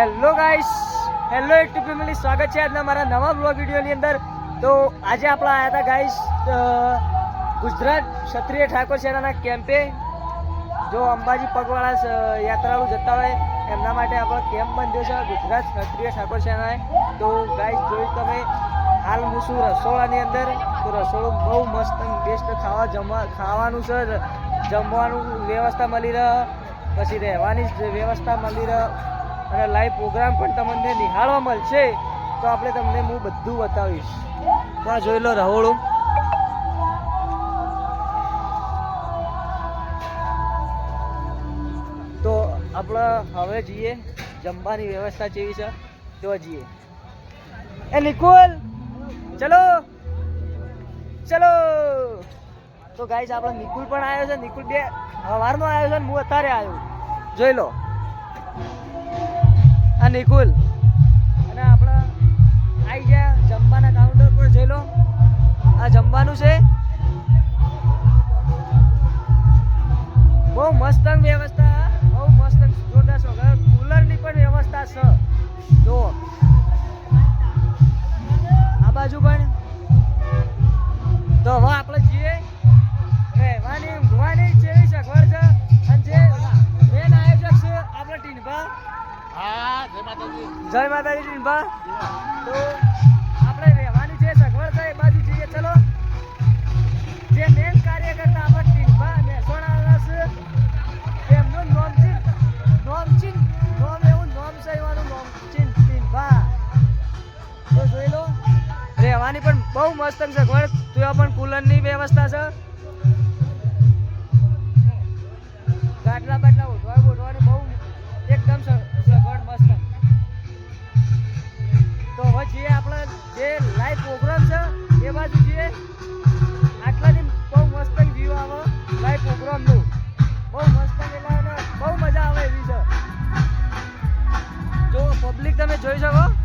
Hello guys hello YouTube family સ્વાગત છે આજના મારા નવા બ્લોગ વિડીયોની અંદર. તો આજે આપણે આવ્યા હતા ગાઈસ ગુજરાત ક્ષત્રિય ઠાકોર સેનાના કેમ્પે. જો અંબાજી પગવાળા યાત્રાળુ જતા હોય, એમના માટે આપણો કેમ્પ બંધ્યો છે ગુજરાત ક્ષત્રિય ઠાકોર સેનાએ. તો ગાઈસ જોયું તમે, હાલ હું છું રસોડાની અંદર. તો રસોડું બહુ મસ્ત બેસ્ટ ખાવા જમવા, ખાવાનું છે. જમવાનું વ્યવસ્થા મળી રહે. પછી રહેવાની વ્યવસ્થા મળી રહે. અને લાઈવ પ્રોગ્રામ પણ તમને નિહાળવા મળશે. તો આપણે તમને હું બધું બતાવીશ. તો જોઈ લો રહોળું તો આપણે હવે જઈએ. જમવાની વ્યવસ્થા કેવી છે? તો જઈએ. એ નિકુલ! ચલો! ચલો! તો ગાઈસ આપણો નિકુલ પણ આવ્યો છે. નિકુલ બે સવારનો આવ્યો છે હું અત્યારે આવ્યો. જોઈ લો. આ નિકુલ અને આપણા આવી ગયા જમવાના કાઉન્ટર પર, જઈ લો. આ જમવાનું છે. બહુ મસ્ત વ્યવસ્થા, બહુ મસ્ત જોરદાર છો. કુલરની પણ વ્યવસ્થા છે. જુઓ. મસ્ત સગવડ ત્યાં પણ કુલરની વ્યવસ્થા છે? ગાટલા બાટલા ઉઠવા ઉઠવાની બહુ એકદમ સગવડ મસ્ત. તો હવે જે આપણે જે લાઈવ પ્રોગ્રામ છે, એ બાજુ જઈએ. આટલાથી બહુ મસ્ત વ્યૂ આવે લાઈવ પ્રોગ્રામનું બહુ મસ્ત એટલે બહુ મજા આવે એવી છે. જો પબ્લિક તમે જોઈ શકો.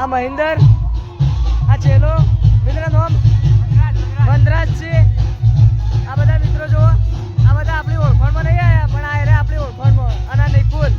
આ મહિન્દર આ ચેલો મિત્ર નોમ વનરાજ છે. આ બધા મિત્રો જુઓ, આ બધા આપણી ઓળખાણમાં નહીં આવ્યા, પણ આ આપણી ઓળખાણમાં અને નિકુલ.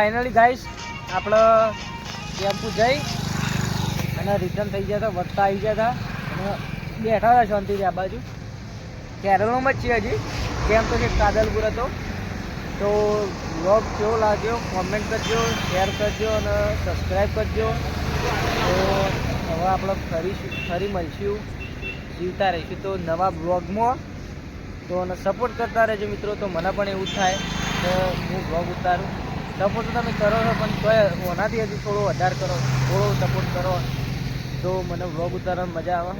ફાઇનલી ગાઈશ આપણે ટેમ્પુ જઈ અને રિટર્ન થઈ ગયા હતા વધતા આવી ગયા હતા. અને બેઠા હતા શાંતિથી આ બાજુ. કેરળમાં જ છીએ હજી. કેમ તો છે કાદલપુર હતો. તો વ્લોગ કેવો લાગ્યો? કોમેન્ટ કરજો શેર કરજો અને સબસ્ક્રાઈબ કરજો. તો હવે આપણે ફરી ફરી મળીશું. જીવતા રહીશું. તો નવા બ્લોગમાં તો અને સપોર્ટ કરતા રહેજો મિત્રો. તો મને પણ એવું થાય. કે હું બ્લોગ ઉતારું. સપોર્ટ તમે કરો છો, પણ તોય ઓનાથી હજી થોડો વધારે કરો, થોડો સપોર્ટ કરો. તો મને વ્લોગ ઉતારવામાં મજા આવે.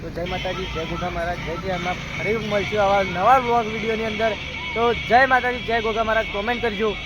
તો જય માતાજી, જય ગોગા મહારાજ. જય જય એમાં ફરી મળશું આવા નવા વ્લોગ વિડીયોની અંદર. તો જય માતાજી, જય ગોગા મહારાજ. કોમેન્ટ કરજો.